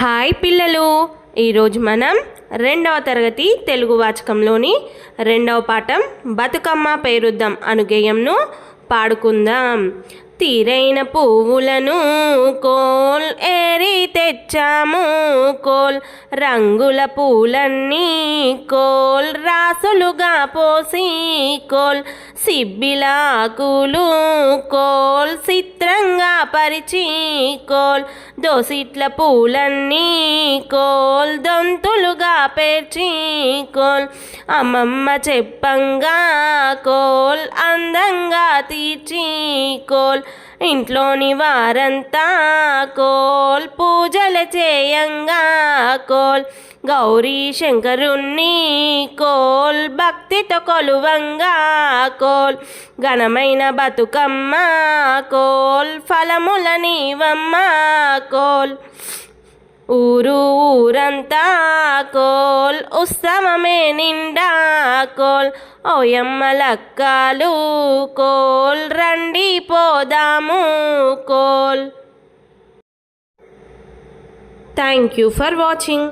Hi పిల్లలు. ఈరోజు మనం రెండవ తరగతి తెలుగు వాచకంలోని రెండవ పాఠం బతుకమ్మ పేరుద్దాం అను గేయంను పాడుకుందాం. తీరైన పువ్వులను కోల్ ఏరి తెచ్చాము. కోల్ రంగుల పూలన్నీ కోల్ రాసులుగా పోసి కోల్ సిబ్బిలాకులు కోల్ చిత్రంగా పరిచి కోల్ దోసిట్ల పూలన్నీ కోల్ దొంతులుగా పేర్చి కోల్ అమ్మమ్మ చెప్పంగా కోల్ అందంగా తీర్చి కోల్ ఇంట్లోని వారంతా కోల్ పూజలు చేయంగా కోల్ గౌరీ శంకరుణ్ణి కోల్ భక్తితో కొలువంగా కోల్ ఘనమైన బతుకమ్మ కోల్ ఫలముల నీవమ్మ కోల్ ఊరు ఊరంతా కోల్ ఉత్సవమే నిండా కోల్. ఓయమ్మ లక్కలు కోల్ రండి పోదాము coal. Thank you for watching